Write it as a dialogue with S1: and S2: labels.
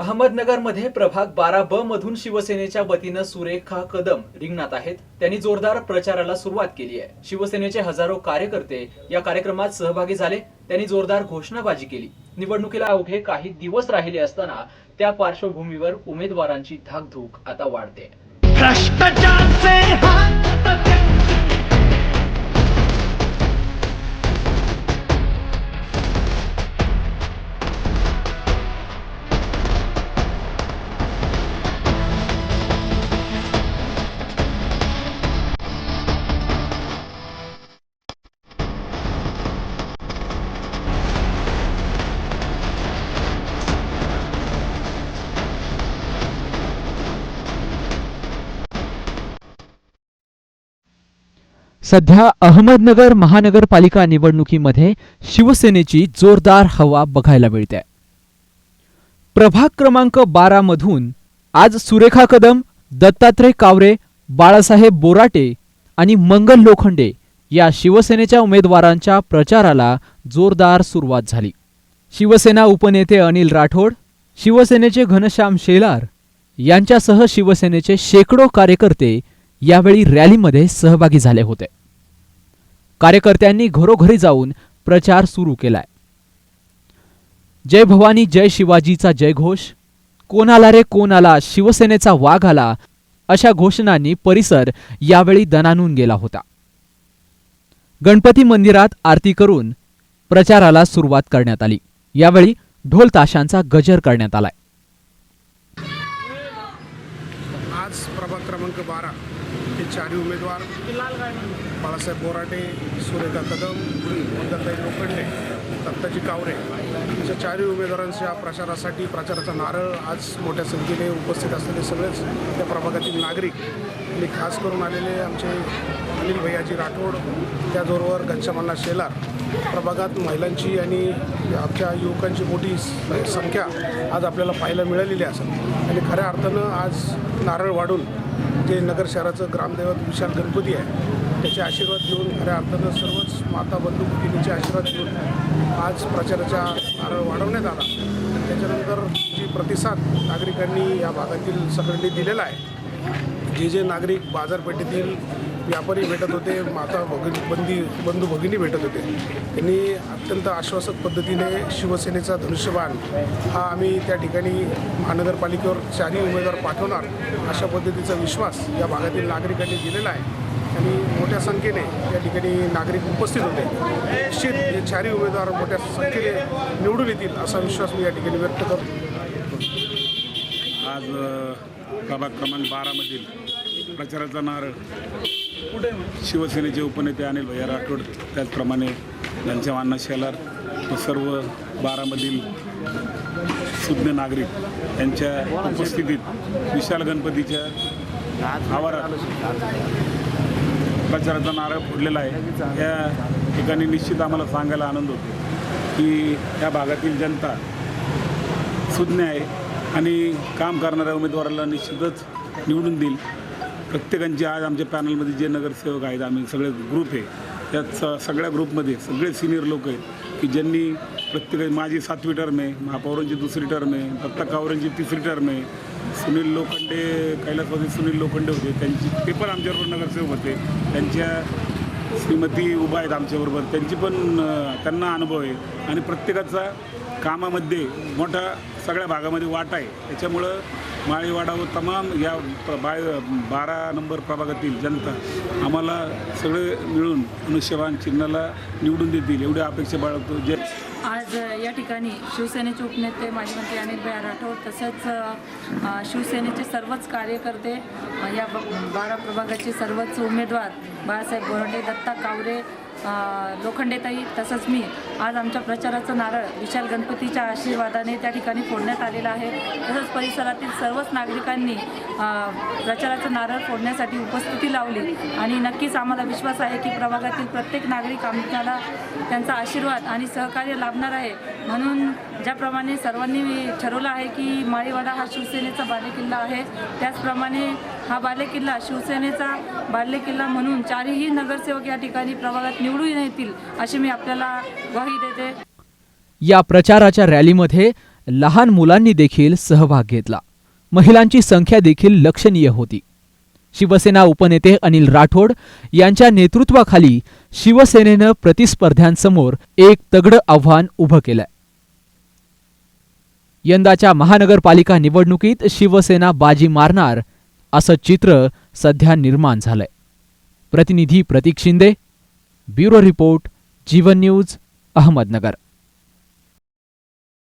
S1: अहमदनगरमध्ये प्रभाग बारा ब मधून शिवसेनेच्या वतीनं सुरेखा कदम रिंगणात आहेत. त्यांनी जोरदार प्रचाराला सुरुवात केली आहे. शिवसेनेचे हजारो कार्यकर्ते या कार्यक्रमात सहभागी झाले. त्यांनी जोरदार घोषणाबाजी केली. निवडणुकीला अवघे काही दिवस राहिले असताना त्या पार्श्वभूमीवर उमेदवारांची धाकधूक आता वाढते.
S2: सध्या अहमदनगर महानगरपालिका निवडणुकीमध्ये शिवसेनेची जोरदार हवा बघायला मिळते. प्रभाग क्रमांक बारा मधून आज सुरेखा कदम दत्तात्रय कावरे बाळासाहेब बोराटे आणि मंगल लोखंडे या शिवसेनेच्या उमेदवारांच्या प्रचाराला जोरदार सुरुवात झाली. शिवसेना उपनेते अनिल राठोड शिवसेनेचे घनश्याम शेलार यांच्यासह शिवसेनेचे शेकडो कार्यकर्ते यावेळी रॅलीमध्ये सहभागी झाले होते. कार्यकर्त्यांनी घरोघरी जाऊन प्रचार सुरू केलाय. जय भवानी जय शिवाजीचा जयघोष कोणाला रे कोणाला शिवसेनेचा वाघ आला अशा घोषणांनी परिसर यावेळी दणानून गेला होता. गणपती मंदिरात आरती करून प्रचाराला सुरुवात करण्यात आली. यावेळी ढोल ताशांचा गजर करण्यात आलाय.
S3: आज प्रभाग क्रमांक बारा. हे चारही उमेदवार बाळासाहेब बोराटे सुरेखा कदम मंगलताई लोखंडे दत्ताजी कावरे. अशा चारही उमेदवारांच्या प्रचारासाठी प्रचाराचा नारळ आज मोठ्या संख्येने उपस्थित असलेले सगळेच त्या प्रभागातील नागरिक आणि खास करून आलेले आमचे अनिल भैयाजी राठोड त्याचबरोबर घनश्यामण्णा शेलार. प्रभागात महिलांची आणि आमच्या युवकांची मोठी संख्या आज आपल्याला पाहायला मिळालेली असेल आणि खऱ्या अर्थानं आज नारळ वाढून जे नगर शहराचं ग्रामदैवत विशाल गणपती आहे त्याचे आशीर्वाद घेऊन खऱ्या अर्थानं सर्वच माता बंधू भगिनीचे आशीर्वाद घेऊन आज प्रचाराचा नारळ वाढवण्यात आला. त्याच्यानंतर जी प्रतिसाद नागरिकांनी या भागातील सगळ्यांनी दिलेला आहे जे जे नागरिक बाजारपेठेतील व्यापारी भेटत होते माता भगिनी बंदी बंधू भगिनी भेटत होते. त्यांनी अत्यंत आश्वासक पद्धतीने शिवसेनेचा धनुष्यबाण हा आम्ही त्या ठिकाणी महानगरपालिकेवर चारही उमेदवार पाठवणार अशा पद्धतीचा विश्वास या भागातील नागरिकांनी दिलेला आहे. आणि मोठ्या संख्येने या ठिकाणी नागरिक उपस्थित होते. निश्चित हे चारही उमेदवार मोठ्या संख्येने निवडून येतील असा विश्वास मी या ठिकाणी व्यक्त करतो.
S4: आज प्रभाग क्रमांक बारामधील प्रचाराचा नारळ. कुठे शिवसेनेचे उपनेते अनिल भैया राठोड त्याचप्रमाणे घनश्याम अण्णा शेलार व सर्व बारामधील सुज्ञ नागरिक यांच्या उपस्थितीत विशाल गणपतीच्या आवारात प्रचाराचा नारळ फोडलेला आहे. या ठिकाणी निश्चित आम्हाला सांगायला आनंद होतो की या भागातील जनता सुज्ञ आहे आणि काम करणाऱ्या उमेदवाराला निश्चितच निवडून देईल. प्रत्येकांचे आज आमच्या पॅनलमध्ये जे नगरसेवक आहेत आम्ही सगळे ग्रुप आहे. त्यात स सगळ्या ग्रुपमध्ये सगळे सिनियर लोक आहेत की ज्यांनी प्रत्येक माझी सातवी टर्म आहे महापौरांची दुसरी टर्म आहे दत्ता कावरेंची तिसरी टर्म आहे सुनील लोखंडे कैलासवासी सुनील लोखंडे होते त्यांची ते पण आमच्याबरोबर नगरसेवक होते. त्यांच्या श्रीमती उभा आहेत आमच्याबरोबर. त्यांची पण त्यांना अनुभव आहे. आणि प्रत्येकाचा कामामध्ये मोठा सगळ्या भागामध्ये वाटा आहे. त्याच्यामुळं माळीवाडा व तमाम या बाय बारा नंबर प्रभागातील जनता आम्हाला सगळे मिळून मनुष्यवान चिन्हाला निवडून देतील एवढी अपेक्षा बाळगतो. जे
S5: आज या ठिकाणी शिवसेनेचे उपनेते माजी मंत्री अनिल भाई राठोड तसंच शिवसेनेचे सर्वच कार्यकर्ते या ब- बारा प्रभागाचे सर्वच उमेदवार बाळासाहेब बोराटे दत्ता कावरे लोखंडेताई तसंच मी. आज आमच्या प्रचाराचं नारळ विशाल गणपतीच्या आशीर्वादाने त्या ठिकाणी फोडण्यात आलेलं आहे. तसंच परिसरातील सर्वच नागरिकांनी प्रचाराचं नारळ फोडण्यासाठी उपस्थिती लावली. आणि नक्कीच आम्हाला विश्वास आहे की प्रभागातील प्रत्येक नागरिक आमच्याला त्यांचा आशीर्वाद आणि सहकार्य लाभणार आहे. म्हणून ज्याप्रमाणे सर्वांनी ठरवलं आहे की माळीवाडा हा शिवसेनेचा बालेकिल्ला आहे. त्याचप्रमाणे हा बालेकिल्ला शिवसेनेचा बालेकिल्ला म्हणून चारही नगरसेवक या ठिकाणी प्रभागात निवडून येतील अशी मी आपल्याला ग्वाही देते.
S2: या प्रचाराच्या रॅलीमध्ये लहान मुलांनी देखील सहभाग घेतला. महिलांची संख्या देखील लक्षणीय होती. शिवसेना उपनेते अनिल राठोड यांच्या नेतृत्वाखाली शिवसेनेनं प्रतिस्पर्ध्यांसमोर एक तगडं आव्हान उभं केलंय. यंदाच्या महानगरपालिका निवडणुकीत शिवसेना बाजी मारणार असं चित्र सध्या निर्माण झालंय. प्रतिनिधी Pratik Shinde bureau report Jeevan news Ahmednagar.